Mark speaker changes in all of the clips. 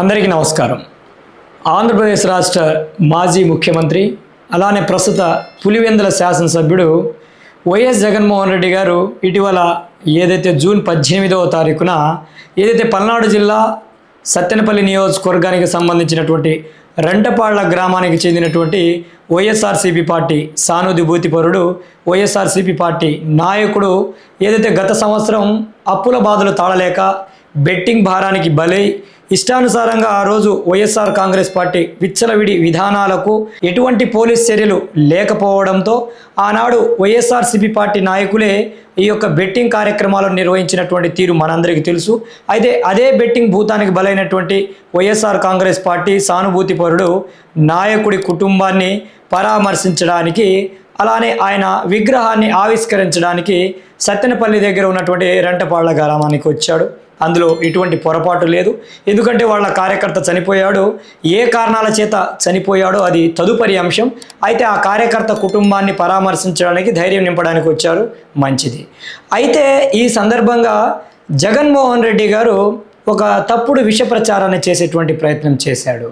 Speaker 1: అందరికీ నమస్కారం. ఆంధ్రప్రదేశ్ రాష్ట్ర మాజీ ముఖ్యమంత్రి అలానే ప్రస్తుత పులివెందుల శాసనసభ్యుడు వైఎస్ జగన్మోహన్ రెడ్డి గారు ఇటీవల ఏదైతే జూన్ పద్దెనిమిదవ తారీఖున ఏదైతే పల్నాడు జిల్లా సత్తెనపల్లి నియోజకవర్గానికి సంబంధించినటువంటి రెంటపాళ్ళ గ్రామానికి చెందినటువంటి వైఎస్ఆర్సీపీ పార్టీ సానుభూతి పరుడు వైఎస్ఆర్సీపీ పార్టీ నాయకుడు. ఏదైతే గత సంవత్సరం అప్పుల బాధలు తాళలేక బెట్టింగ్ భారానికి బలై ఇష్టానుసారంగా ఆ రోజు వైఎస్ఆర్ కాంగ్రెస్ పార్టీ విచ్చలవిడి విధానాలకు ఎటువంటి పోలీస్ చర్యలు లేకపోవడంతో ఆనాడు వైఎస్ఆర్సీపీ పార్టీ నాయకులే ఈ యొక్క బెట్టింగ్ కార్యక్రమాలను నిర్వహించినటువంటి తీరు మనందరికీ తెలుసు. అయితే అదే బెట్టింగ్ భూతానికి బలైనటువంటి వైఎస్ఆర్ కాంగ్రెస్ పార్టీ సానుభూతి పరుడు నాయకుడి కుటుంబాన్ని పరామర్శించడానికి అలానే ఆయన విగ్రహాన్ని ఆవిష్కరించడానికి సత్తెనపల్లి దగ్గర ఉన్నటువంటి రెంటపాళ్ళ గ్రామానికి వచ్చాడు. అందులో ఎటువంటి పొరపాటు లేదు. ఎందుకంటే వాళ్ళ కార్యకర్త చనిపోయాడు. ఏ కారణాల చేత చనిపోయాడో అది తదుపరి అంశం. అయితే ఆ కార్యకర్త కుటుంబాన్ని పరామర్శించడానికి ధైర్యం నింపడానికి వచ్చారు మంచిది. అయితే ఈ సందర్భంగా జగన్మోహన్ రెడ్డి గారు ఒక తప్పుడు విష ప్రచారాన్ని చేసేటువంటి ప్రయత్నం చేశాడు.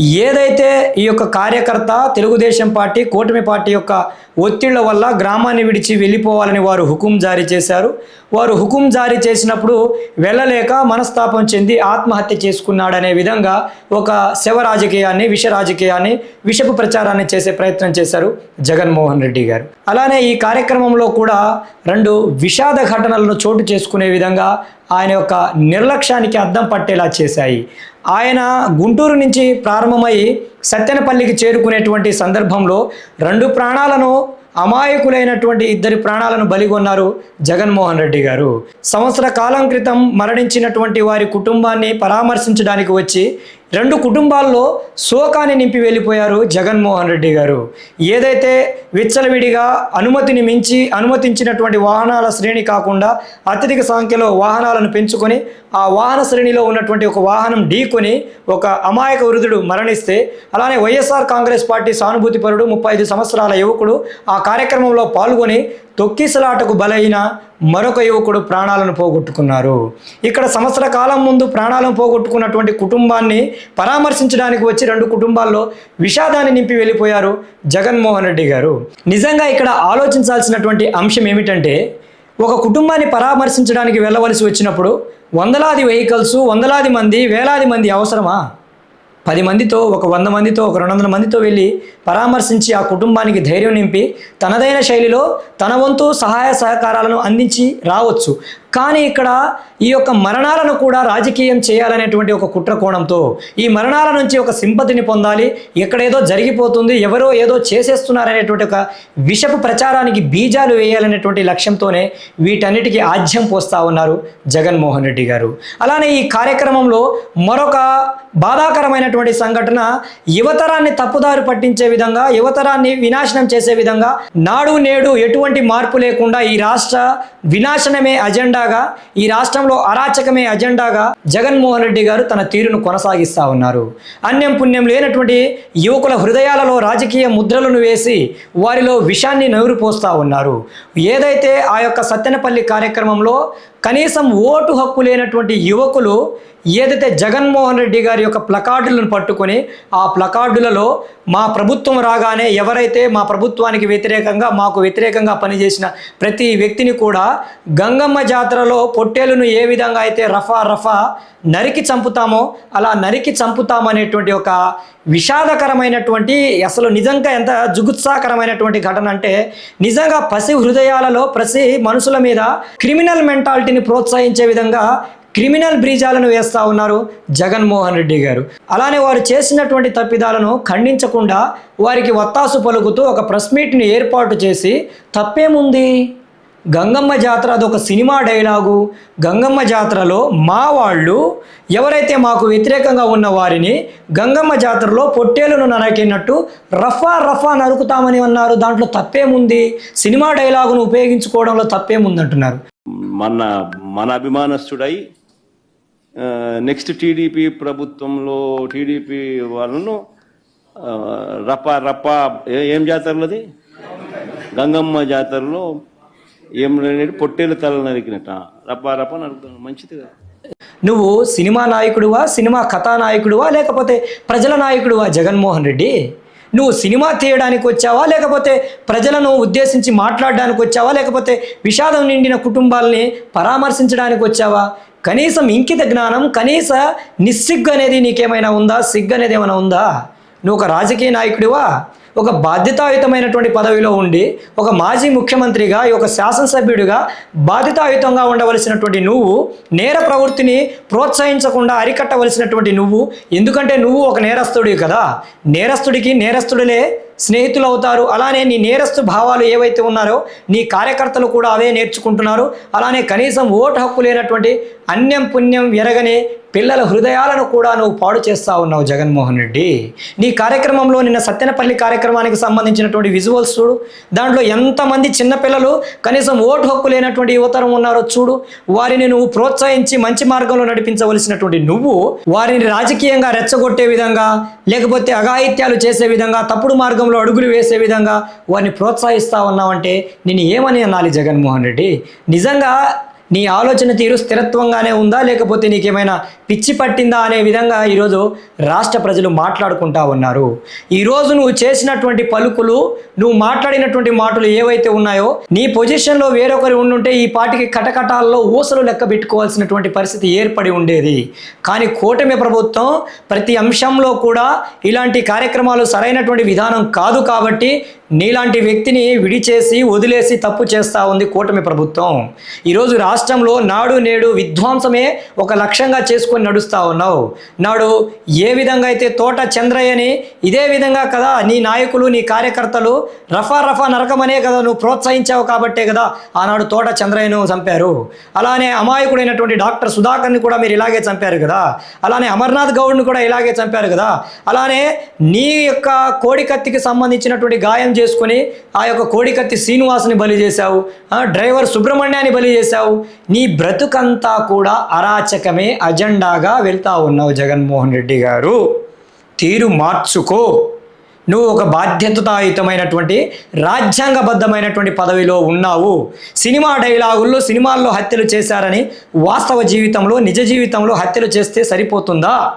Speaker 1: ఏదైతే ఈ యొక్క కార్యకర్త తెలుగుదేశం పార్టీ కూటమి పార్టీ యొక్క ఒత్తిళ్ళ వల్ల గ్రామాన్ని విడిచి వెళ్ళిపోవాలని వారు హుకుం జారీ చేశారు. వారు హుకుం జారీ చేసినప్పుడు వెళ్ళలేక మనస్తాపం చెంది ఆత్మహత్య చేసుకున్నాడనే విధంగా ఒక శవ రాజకీయాన్ని విష రాజకీయాన్ని విషపు ప్రచారాన్ని చేసే ప్రయత్నం చేశారు జగన్మోహన్ రెడ్డి గారు. అలానే ఈ కార్యక్రమంలో కూడా రెండు విషాద ఘటనలను చోటు చేసుకునే విధంగా ఆయన యొక్క నిర్లక్ష్యానికి అద్దం పట్టేలా చేశాయి. ఆయన గుంటూరు నుంచి ప్రారంభమై సత్యనపల్లికి చేరుకునేటువంటి సందర్భంలో రెండు ప్రాణాలను అమాయకులైనటువంటి ఇద్దరి ప్రాణాలను బలిగొన్నారు జగన్మోహన్ రెడ్డి గారు. సంవత్సర కాలం క్రితం మరణించినటువంటి వారి కుటుంబాన్ని పరామర్శించడానికి వచ్చి రెండు కుటుంబాల్లో శోకాన్ని నింపి వెళ్ళిపోయారు జగన్మోహన్ రెడ్డి గారు. ఏదైతే విచ్చలవిడిగా అనుమతిని మించి అనుమతించినటువంటి వాహనాల శ్రేణి కాకుండా అత్యధిక సంఖ్యలో వాహనాలను పెంచుకొని ఆ వాహన శ్రేణిలో ఉన్నటువంటి ఒక వాహనం ఢీకొని ఒక అమాయక వృద్ధుడు మరణిస్తే అలానే వైఎస్ఆర్ కాంగ్రెస్ పార్టీ సానుభూతి పరుడు ముప్పై ఐదు సంవత్సరాల యువకుడు ఆ కార్యక్రమంలో పాల్గొని తొక్కిసలాటకు బలైన మరొక యువకుడు ప్రాణాలను పోగొట్టుకున్నారు. ఇక్కడ సంవత్సర కాలం ముందు ప్రాణాలను పోగొట్టుకున్నటువంటి కుటుంబాన్ని పరామర్శించడానికి వచ్చి రెండు కుటుంబాల్లో విషాదాన్ని నింపి వెళ్ళిపోయారు జగన్మోహన్ రెడ్డి గారు. నిజంగా ఇక్కడ ఆలోచించాల్సినటువంటి అంశం ఏమిటంటే ఒక కుటుంబాన్ని పరామర్శించడానికి వెళ్ళవలసి వచ్చినప్పుడు వందలాది వెహికల్స్ వందలాది మంది వేలాది మంది అవసరమా? పది మందితో ఒక వంద మందితో ఒక రెండు వందల మందితో వెళ్ళి పరామర్శించి ఆ కుటుంబానికి ధైర్యం నింపి తనదైన శైలిలో తన వంతు సహాయ సహకారాలను అందించి రావచ్చు. కానీ ఇక్కడ ఈ యొక్క మరణాలను కూడా రాజకీయం చేయాలనేటువంటి ఒక కుట్ర కోణంతో ఈ మరణాల నుంచి ఒక సింపతిని పొందాలి ఎక్కడేదో జరిగిపోతుంది ఎవరో ఏదో చేసేస్తున్నారనేటువంటి ఒక విషపు ప్రచారానికి బీజాలు వేయాలనేటువంటి లక్ష్యంతోనే వీటన్నిటికీ ఆజ్యం పోస్తా ఉన్నారు జగన్మోహన్ రెడ్డి గారు. అలానే ఈ కార్యక్రమంలో మరొక బాధాకరమైనటువంటి సంఘటన యువతరాన్ని తప్పుదారి పట్టించే విధంగా యువతరాన్ని వినాశనం చేసే విధంగా నాడు నేడు ఎటువంటి మార్పు లేకుండా ఈ రాష్ట్ర వినాశనమే అజెండా అజెండాగా ఈ రాష్ట్రంలో అరాచకమే అజెండాగా జగన్మోహన్ రెడ్డి గారు తన తీరును కొనసాగిస్తా ఉన్నారు. అన్యం పుణ్యం లేనటువంటి యువకుల హృదయాలలో రాజకీయ ముద్రలను వేసి వారిలో విషాన్ని నవ్వురు పోస్తా ఉన్నారు. ఏదైతే ఆ యొక్క సత్తెనపల్లి కార్యక్రమంలో కనీసం ఓటు హక్కు లేనటువంటి యువకులు ఏదైతే జగన్మోహన్ రెడ్డి గారి యొక్క ప్లకార్డులను పట్టుకొని ఆ ప్లకార్డులలో మా ప్రభుత్వం రాగానే ఎవరైతే మా ప్రభుత్వానికి వ్యతిరేకంగా మాకు వ్యతిరేకంగా పనిచేసిన ప్రతి వ్యక్తిని కూడా గంగమ్మ జాతరలో పొట్టేలును ఏ విధంగా అయితే రఫా రఫా నరికి చంపుతామో అలా నరికి చంపుతామనేటువంటి ఒక విషాదకరమైనటువంటి అసలు నిజంగా ఎంత జుగుత్సాకరమైనటువంటి ఘటన అంటే నిజంగా పసి హృదయాలలో ప్రసి మనుషుల మీద క్రిమినల్ మెంటాలిటీని ప్రోత్సహించే విధంగా క్రిమినల్ బ్రీజాలను వేస్తూ ఉన్నారు జగన్మోహన్ రెడ్డి గారు. అలానే వారు చేసినటువంటి తప్పిదాలను ఖండించకుండా వారికి వత్తాసు పలుకుతూ ఒక ప్రెస్ మీట్ని ఏర్పాటు చేసి తప్పేముంది? గంగమ్మ జాతర అదొక సినిమా డైలాగు. గంగమ్మ జాతరలో మా వాళ్ళు ఎవరైతే మాకు వ్యతిరేకంగా ఉన్న వారిని గంగమ్మ జాతరలో పొట్టేలును నరకినట్టు రఫా రఫా నరుకుతామని అన్నారు. దాంట్లో తప్పేముంది? సినిమా డైలాగును ఉపయోగించుకోవడంలో తప్పేముంది అంటున్నారు.
Speaker 2: మన మన అభిమానస్తుడై నెక్స్ట్ టీడీపీ ప్రభుత్వంలో టీడీపీ వాళ్ళను ఆ, రప రప ఏం జాతరలది? గంగమ్మ జాతరలో ఏం లేని పొట్టేలు తల నరికినట్ట. రప్పా రప్ప నరుకుతాను మంచిది కదా.
Speaker 1: నువ్వు సినిమా నాయకుడువా సినిమా కథానాయకుడువా లేకపోతే ప్రజల నాయకుడువా జగన్మోహన్ రెడ్డి? నువ్వు సినిమా తీయడానికి వచ్చావా లేకపోతే ప్రజలను ఉద్దేశించి మాట్లాడడానికి వచ్చావా లేకపోతే విషాదం నిండిన కుటుంబాలని పరామర్శించడానికి వచ్చావా? కనీసం ఇంకిత జ్ఞానం కనీస నిస్సిగ్గు అనేది నీకేమైనా ఉందా? సిగ్గు అనేది ఏమైనా ఉందా? నువ్వు ఒక రాజకీయ నాయకుడివా? ఒక బాధ్యతాయుతమైనటువంటి పదవిలో ఉండి ఒక మాజీ ముఖ్యమంత్రిగా ఈ ఒక శాసనసభ్యుడిగా బాధ్యతాయుతంగా ఉండవలసినటువంటి నువ్వు నేర ప్రవృత్తిని ప్రోత్సహించకుండా అరికట్టవలసినటువంటి నువ్వు ఎందుకంటే నువ్వు ఒక నేరస్తుడివి కదా. నేరస్తుడికి నేరస్తుడులే స్నేహితులు అవుతారు అలానే నీ నేరస్తు భావాలు ఏవైతే ఉన్నారో నీ కార్యకర్తలు కూడా అవే నేర్చుకుంటున్నారు. అలానే కనీసం ఓటు హక్కు లేనటువంటి అన్యం పుణ్యం ఎరగని పిల్లల హృదయాలను కూడా నువ్వు పాడు చేస్తా ఉన్నావు జగన్మోహన్ రెడ్డి. నీ కార్యక్రమంలో నిన్న సత్యనపల్లి కార్యక్రమానికి సంబంధించినటువంటి విజువల్స్ చూడు. దాంట్లో ఎంతమంది చిన్నపిల్లలు కనీసం ఓటు హక్కు లేనటువంటి యువతరం ఉన్నారో చూడు. వారిని నువ్వు ప్రోత్సహించి మంచి మార్గంలో నడిపించవలసినటువంటి నువ్వు వారిని రాజకీయంగా రెచ్చగొట్టే విధంగా లేకపోతే అఘాయిత్యాలు చేసే విధంగా తప్పుడు మార్గంలో అడుగులు వేసే విధంగా వారిని ప్రోత్సహిస్తా ఉన్నావంటే నేను ఏమని అనాలి జగన్మోహన్ రెడ్డి? నిజంగా నీ ఆలోచన తీరు స్థిరత్వంగానే ఉందా? లేకపోతే నీకేమైనా పిచ్చి పట్టిందా? అనే విధంగా ఈరోజు రాష్ట్ర ప్రజలు మాట్లాడుకుంటా ఉన్నారు. ఈరోజు నువ్వు చేసినటువంటి పలుకులు నువ్వు మాట్లాడినటువంటి మాటలు ఏవైతే ఉన్నాయో నీ పొజిషన్లో వేరొకరు ఉండుంటే ఈ పాటికి కటకటాల్లో ఊసలు లెక్క పెట్టుకోవాల్సినటువంటి పరిస్థితి ఏర్పడి ఉండేది. కానీ కూటమి ప్రభుత్వం ప్రతి అంశంలో కూడా ఇలాంటి కార్యక్రమాలు సరైనటువంటి విధానం కాదు కాబట్టి నీలాంటి వ్యక్తిని విడిచేసి వదిలేసి తప్పు చేస్తూ ఉంది కూటమి ప్రభుత్వం. ఈరోజు రాష్ట్రంలో నాడు నేడు విధ్వంసమే ఒక లక్ష్యంగా చేసుకొని నడుస్తూ ఉన్నావు. నాడు ఏ విధంగా అయితే తోట చంద్రయ్యని ఇదే విధంగా కదా నీ నాయకులు నీ కార్యకర్తలు రఫా రఫా నరకమనే కదా నువ్వు ప్రోత్సహించావు కాబట్టే కదా ఆనాడు తోట చంద్రయ్యను చంపారు. అలానే అమాయకుడైనటువంటి డాక్టర్ సుధాకర్ని కూడా మీరు ఇలాగే చంపారు కదా. అలానే అమర్నాథ్ గౌడ్ని కూడా ఇలాగే చంపారు కదా. అలానే నీ యొక్క కోడికత్తికి సంబంధించినటువంటి గాయం చేసుకొని ఆ యొక్క కోడికత్తి శ్రీనివాసుని బలి చేశావు. ఆ, డ్రైవర్ సుబ్రహ్మణ్యాన్ని బలి చేశావు. నీ బ్రతుకంతా కూడా అరాచకమే అజెండాగా వెళ్తా ఉన్నావు జగన్మోహన్ రెడ్డి గారు. తీరు మార్చుకో. నువ్వు ఒక బాధ్యతాయుతమైనటువంటి రాజ్యాంగబద్ధమైనటువంటి పదవిలో ఉన్నావు. సినిమా డైలాగుల్లో సినిమాల్లో హత్యలు చేశారని వాస్తవ జీవితంలో నిజ జీవితంలో హత్యలు చేస్తే సరిపోతుందా?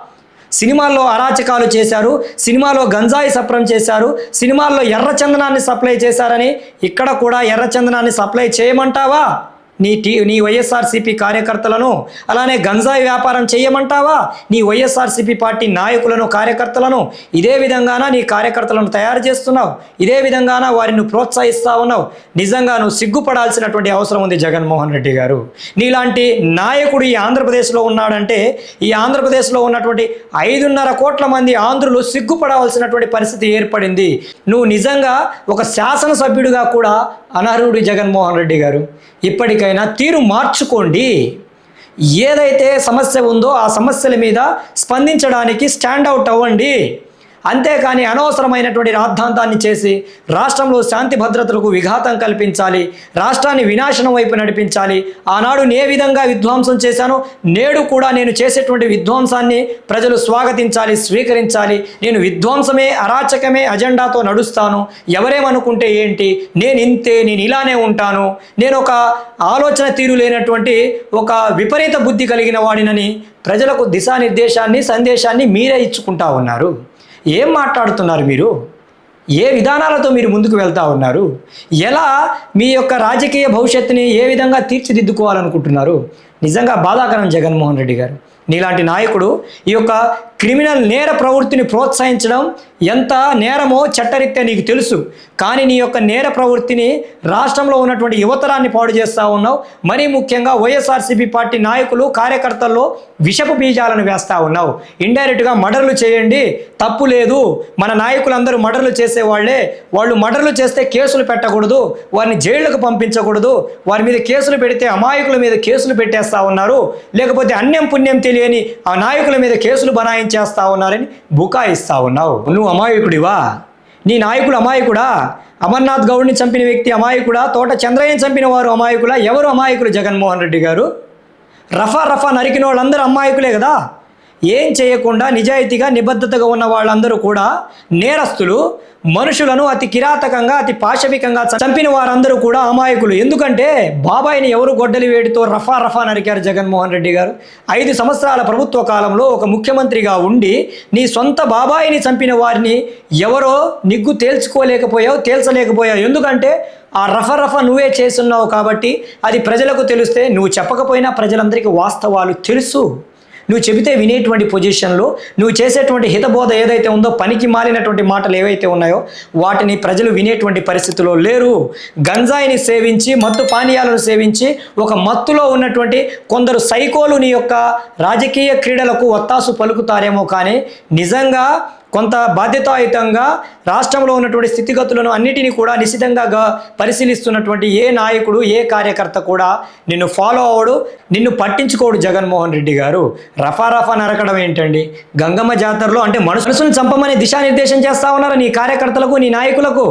Speaker 1: సినిమాల్లో అరాచకాలు చేశారు సినిమాలో గంజాయి సప్రం చేశారు సినిమాల్లో ఎర్రచందనాన్ని సప్లై చేశారని ఇక్కడ కూడా ఎర్రచందనాన్ని సప్లై చేయమంటావా? నీ టీ నీ వైఎస్ఆర్సీపీ కార్యకర్తలను అలానే గంజాయి వ్యాపారం చేయమంటావా? నీ వైఎస్ఆర్సీపీ పార్టీ నాయకులను కార్యకర్తలను ఇదే విధంగాన నీ కార్యకర్తలను తయారు చేస్తున్నావు? ఇదే విధంగాన వారిని ప్రోత్సహిస్తా ఉన్నావు? నిజంగా నువ్వు సిగ్గుపడాల్సినటువంటి అవసరం ఉంది జగన్మోహన్ రెడ్డి గారు. నీలాంటి నాయకుడు ఈ ఆంధ్రప్రదేశ్లో ఉన్నాడంటే ఈ ఆంధ్రప్రదేశ్లో ఉన్నటువంటి ఐదున్నర కోట్ల మంది ఆంధ్రులు సిగ్గుపడవలసినటువంటి పరిస్థితి ఏర్పడింది. నువ్వు నిజంగా ఒక శాసనసభ్యుడిగా కూడా అనర్హుడు జగన్మోహన్ రెడ్డి గారు. ఇప్పటికైనా తీరు మార్చుకోండి. ఏదైతే సమస్య ఉందో ఆ సమస్యల మీద స్పందించడానికి స్టాండ్ అవుట్ అవ్వండి. అంతేకాని అనవసరమైనటువంటి రాద్ధాంతాన్ని చేసి రాష్ట్రంలో శాంతి భద్రతలకు విఘాతం కల్పించాలి రాష్ట్రాన్ని వినాశనం వైపు నడిపించాలి. ఆనాడు ఏ విధంగా విధ్వంసం చేశానో నేడు కూడా నేను చేసేటువంటి విధ్వంసాన్ని ప్రజలు స్వాగతించాలి స్వీకరించాలి. నేను విధ్వంసమే అరాచకమే అజెండాతో నడుస్తాను. ఎవరేమనుకుంటే ఏంటి? నేను ఇంతే నేను ఇలానే ఉంటాను. నేను ఒక ఆలోచన తీరు లేనటువంటి ఒక విపరీత బుద్ధి కలిగిన వాడినని ప్రజలకు దిశానిర్దేశాన్ని సందేశాన్ని మీరే ఇచ్చుకుంటా ఉన్నారు. ఏం మాట్లాడుతున్నారు మీరు? ఏ విధానాలతో మీరు ముందుకు వెళ్తా ఉన్నారు? ఎలా మీ యొక్క రాజకీయ భవిష్యత్తుని ఏ విధంగా తీర్చిదిద్దుకోవాలనుకుంటున్నారు? నిజంగా బాధాకరం జగన్మోహన్ రెడ్డి గారు. నీలాంటి నాయకుడు ఈ యొక్క క్రిమినల్ నేర ప్రవృత్తిని ప్రోత్సహించడం ఎంత నేరమో చట్టరీత్యా నీకు తెలుసు. కానీ నీ యొక్క నేర ప్రవృత్తిని రాష్ట్రంలో ఉన్నటువంటి యువతరాన్ని పాడు చేస్తూ ఉన్నావు. మరీ ముఖ్యంగా వైఎస్ఆర్సీపీ పార్టీ నాయకులు కార్యకర్తల్లో విషపు బీజాలను వేస్తూ ఉన్నావు. ఇండైరెక్ట్గా మర్డర్లు చేయండి. తప్పు లేదు. మన నాయకులందరూ మర్డర్లు చేసేవాళ్ళే. వాళ్ళు మర్డర్లు చేస్తే కేసులు పెట్టకూడదు. వారిని జైళ్ళకు పంపించకూడదు. వారి మీద కేసులు పెడితే అమాయకుల మీద కేసులు పెట్టేస్తా ఉన్నారు. లేకపోతే అన్యం పుణ్యం తెలియని ఆ నాయకుల మీద కేసులు చేస్తా ఉన్నారని బుకాయిస్తా ఉన్నావు. నువ్వు అమాయకుడివా? నీ నాయకుడు అమాయకుడా? అమర్నాథ్ గౌడ్ని చంపిన వ్యక్తి అమాయకుడా? తోట చంద్రయ్యని చంపిన వారు అమాయకులా? ఎవరు అమాయకులు జగన్మోహన్ రెడ్డి గారు? రఫా రఫా నరికిన వాళ్ళందరూ అమాయకులే కదా? ఏం చేయకుండా నిజాయితీగా నిబద్ధతగా ఉన్న వాళ్ళందరూ కూడా నేరస్తులు మనుషులను అతి కిరాతకంగా అతి పాశవికంగా చంపిన వారందరూ కూడా అమాయకులు. ఎందుకంటే బాబాయిని ఎవరు గొడ్డలి వేడితో రఫా రఫా నరికారు జగన్మోహన్ రెడ్డి గారు? ఐదు సంవత్సరాల ప్రభుత్వ కాలంలో ఒక ముఖ్యమంత్రిగా ఉండి నీ సొంత బాబాయిని చంపిన వారిని ఎవరో నిగ్గు తేల్చుకోలేకపోయావు తేల్చలేకపోయావు. ఎందుకంటే ఆ రఫ రఫ నువ్వే చేస్తున్నావు కాబట్టి అది ప్రజలకు తెలిస్తే నువ్వు చెప్పకపోయినా ప్రజలందరికీ వాస్తవాలు తెలుసు. నువ్వు చెబితే వినేటువంటి పొజిషన్లో నువ్వు చేసేటువంటి హితబోధ ఏదైతే ఉందో పనికి మాలినటువంటి మాటలు ఏవైతే ఉన్నాయో వాటిని ప్రజలు వినేటువంటి పరిస్థితిలో లేరు. గంజాయిని సేవించి మత్తు పానీయాలను సేవించి ఒక మత్తులో ఉన్నటువంటి కొందరు సైకోలు నీ యొక్క రాజకీయ క్రీడలకు ఒత్తాసు పలుకుతారేమో కానీ నిజంగా కొంత బాధ్యతాయుతంగా రాష్ట్రంలో ఉన్నటువంటి స్థితిగతులను అన్నిటినీ కూడా నిశితంగా పరిశీలిస్తున్నటువంటి ఏ నాయకుడు ఏ కార్యకర్త కూడా నిన్ను ఫాలో అవడు నిన్ను పట్టించుకోడు జగన్మోహన్ రెడ్డి గారు. రఫా రఫా నరకడం ఏంటండి? గంగమ్మ జాతరలో అంటే మనుషులను చంపమని దిశానిర్దేశం చేస్తా ఉన్నారు నీ కార్యకర్తలకు నీ నాయకులకు?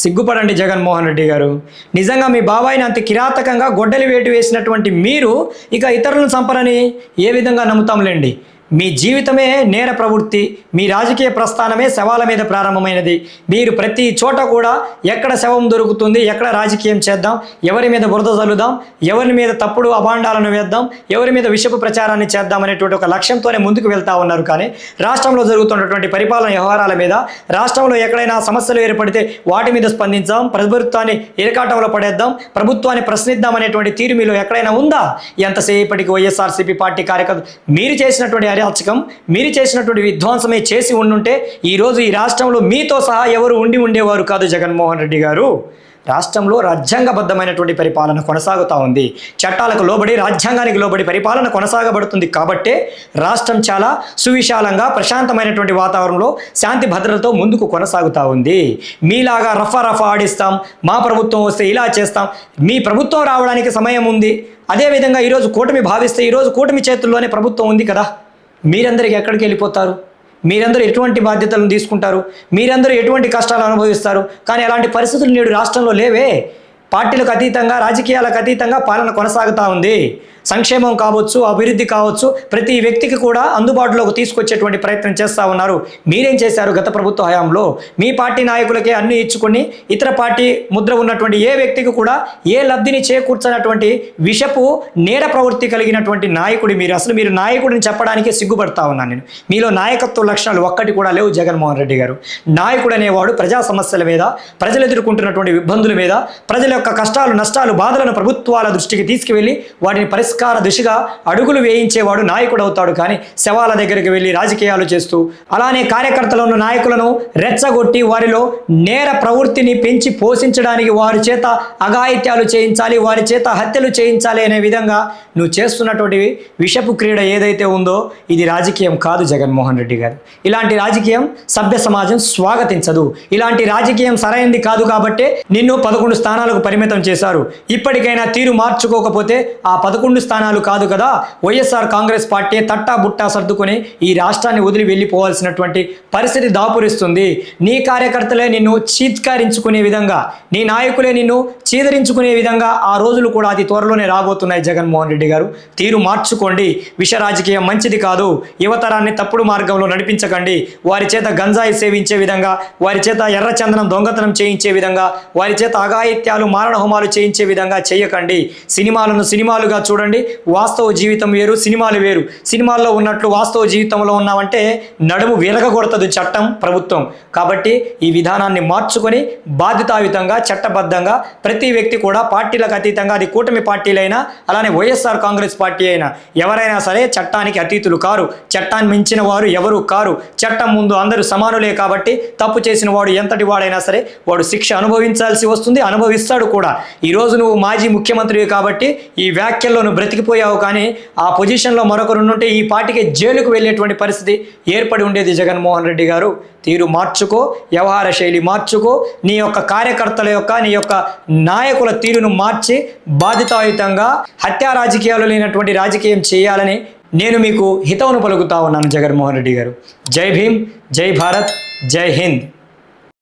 Speaker 1: సిగ్గుపడండి జగన్మోహన్ రెడ్డి గారు. నిజంగా మీ బాబాయిని అంత కిరాతకంగా గొడ్డలి వేటు వేసినటువంటి మీరు ఇక ఇతరులను చంపరని ఏ విధంగా నమ్ముతాంలేండి? మీ జీవితమే నేర ప్రవృత్తి మీ రాజకీయ ప్రస్థానమే శవాల మీద ప్రారంభమైనది. మీరు ప్రతి చోట కూడా ఎక్కడ శవం దొరుకుతుంది ఎక్కడ రాజకీయం చేద్దాం ఎవరి మీద బురద చల్లుదాం ఎవరి మీద తప్పుడు అభాండాలను వేద్దాం ఎవరి మీద విషపు ప్రచారాన్ని చేద్దాం అనేటువంటి ఒక లక్ష్యంతోనే ముందుకు వెళ్తా ఉన్నారు. కానీ రాష్ట్రంలో జరుగుతున్నటువంటి పరిపాలన వ్యవహారాల మీద రాష్ట్రంలో ఎక్కడైనా సమస్యలు ఏర్పడితే వాటి మీద స్పందించాం ప్రభుత్వాన్ని ఇరకాటంలో పడేద్దాం ప్రభుత్వాన్ని ప్రశ్నిద్దాం అనేటువంటి తీరు మీలో ఎక్కడైనా ఉందా? ఎంతసేపటికి వైఎస్ఆర్సీపీ పార్టీ కార్యకర్త మీరు చేసినటువంటి అరాచకం మీరు చేసినటువంటి విధ్వంసమే చేసి ఉండుంటే ఈరోజు ఈ రాష్ట్రంలో మీతో సహా ఎవరు ఉండి ఉండేవారు కాదు జగన్మోహన్ రెడ్డి గారు. రాష్ట్రంలో రాజ్యాంగబద్ధమైనటువంటి పరిపాలన కొనసాగుతూ ఉంది. చట్టాలకు లోబడి రాజ్యాంగానికి లోబడి పరిపాలన కొనసాగబడుతుంది కాబట్టే రాష్ట్రం చాలా సువిశాలంగా ప్రశాంతమైనటువంటి వాతావరణంలో శాంతి భద్రతతో ముందుకు కొనసాగుతూ ఉంది. మీలాగా రఫా రఫా ఆడిస్తాం మా ప్రభుత్వం వస్తే ఇలా చేస్తాం మీ ప్రభుత్వం రావడానికి సమయం ఉంది. అదేవిధంగా ఈరోజు కూటమి భావిస్తే ఈరోజు కూటమి చేతుల్లోనే ప్రభుత్వం ఉంది కదా. మీరందరికి ఎక్కడికి వెళ్ళిపోతారు? మీరందరూ ఎటువంటి బాధ్యతలను తీసుకుంటారు? మీరందరూ ఎటువంటి కష్టాలు అనుభవిస్తారు? కానీ అలాంటి పరిస్థితులు నేడు రాష్ట్రంలో లేవే. పార్టీలకు అతీతంగా రాజకీయాలకు అతీతంగా పాలన కొనసాగుతూ ఉంది. సంక్షేమం కావచ్చు అభివృద్ధి కావచ్చు ప్రతి వ్యక్తికి కూడా అందుబాటులోకి తీసుకొచ్చేటువంటి ప్రయత్నం చేస్తూ ఉన్నారు. మీరేం చేశారు గత ప్రభుత్వ హయాంలో? మీ పార్టీ నాయకులకే అన్ని ఇచ్చుకొని ఇతర పార్టీ ముద్ర ఉన్నటువంటి ఏ వ్యక్తికి కూడా ఏ లబ్ధిని చేకూర్చనటువంటి విషపు నేర ప్రవృత్తి కలిగినటువంటి నాయకుడు మీరు అసలు మీరు నాయకుడిని చెప్పడానికి సిగ్గుపడతా ఉన్నాను నేను. మీలో నాయకత్వ లక్షణాలు ఒక్కటి కూడా లేవు జగన్మోహన్ రెడ్డి గారు. నాయకుడు అనేవాడు ప్రజా సమస్యల మీద ప్రజలు ఎదుర్కొంటున్నటువంటి ఇబ్బందుల మీద ప్రజల యొక్క కష్టాలు నష్టాలు బాధలను ప్రభుత్వాల దృష్టికి తీసుకువెళ్ళి వాటిని పరిస్థితి పరిష్కార దిశగా అడుగులు వేయించేవాడు నాయకుడు అవుతాడు కానీ శవాల దగ్గరికి వెళ్ళి రాజకీయాలు చేస్తూ అలానే కార్యకర్తలను నాయకులను రెచ్చగొట్టి వారిలో నేర ప్రవృత్తిని పెంచి పోషించడానికి వారి చేత అఘాయిత్యాలు చేయించాలి వారి చేత హత్యలు చేయించాలి అనే విధంగా నువ్వు చేస్తున్నటువంటి విషపు క్రీడ ఏదైతే ఉందో ఇది రాజకీయం కాదు జగన్మోహన్ రెడ్డి గారు. ఇలాంటి రాజకీయం సభ్య సమాజం స్వాగతించదు. ఇలాంటి రాజకీయం సరైనది కాదు కాబట్టే నిన్ను పదకొండు స్థానాలకు పరిమితం చేశారు. ఇప్పటికైనా తీరు మార్చుకోకపోతే ఆ పదకొండు స్థానాలు కాదు కదా. వైఎస్ఆర్ కాంగ్రెస్ పార్టీ తట్టా బుట్టా సర్దుకొని ఈ రాష్ట్రాన్ని వదిలి వెళ్ళిపోవాల్సినటువంటి పరిస్థితి దాపురిస్తుంది. నీ కార్యకర్తలే నిన్ను చీత్కారించుకునే విధంగా నీ నాయకులే నిన్ను చీదరించుకునే విధంగా ఆ రోజులు కూడా అతి త్వరలోనే రాబోతున్నాయి జగన్మోహన్ రెడ్డి గారు. తీరు మార్చుకోండి. విష రాజకీయం మంచిది కాదు. యువతరాన్ని తప్పుడు మార్గంలో నడిపించకండి. వారి చేత గంజాయి సేవించే విధంగా వారి చేత ఎర్రచందనం దొంగతనం చేయించే విధంగా వారి చేత అఘాయిత్యాలు మారణ హోమాలు చేయించే విధంగా చేయకండి. సినిమాలను సినిమాలుగా చూడండి. వాస్తవ జీవితం వేరు సినిమాలు వేరు. సినిమాల్లో ఉన్నట్లు వాస్తవ జీవితంలో ఉన్నామంటే నడుము విరగగొడుతుంది చట్టం ప్రభుత్వం. కాబట్టి ఈ విధానాన్ని మార్చుకొని బాధ్యతాయుతంగా చట్టబద్ధంగా ప్రతి వ్యక్తి కూడా పార్టీలకు అతీతంగా అది కూటమి పార్టీలైనా అలానే వైఎస్ఆర్ కాంగ్రెస్ పార్టీ అయినా ఎవరైనా సరే చట్టానికి అతీతులు కారు. చట్టాన్ని మించిన వారు ఎవరు కారు. చట్టం ముందు అందరూ సమానులే కాబట్టి తప్పు చేసిన వాడు ఎంతటి వాడైనా సరే వాడు శిక్ష అనుభవించాల్సి వస్తుంది అనుభవిస్తాడు కూడా. ఈరోజు నువ్వు మాజీ ముఖ్యమంత్రివి కాబట్టి ఈ వ్యాఖ్యల్లో నువ్వు బ్రతికిపోయావు కానీ ఆ పొజిషన్లో మరొకరు ఉంటే ఈ పార్టీకి జైలుకు వెళ్ళేటువంటి పరిస్థితి ఏర్పడి ఉండేది జగన్మోహన్ రెడ్డి గారు. తీరు మార్చుకో వ్యవహార శైలి మార్చుకో నీ యొక్క కార్యకర్తల యొక్క నీ యొక్క నాయకుల తీరును మార్చి బాధితాయుతంగా హత్యా రాజకీయాలు లేనటువంటి రాజకీయం చేయాలని నేను మీకు హితవును పలుకుతా ఉన్నాను జగన్మోహన్ రెడ్డి గారు. జై భీమ్ జై భారత్ జై హింద్.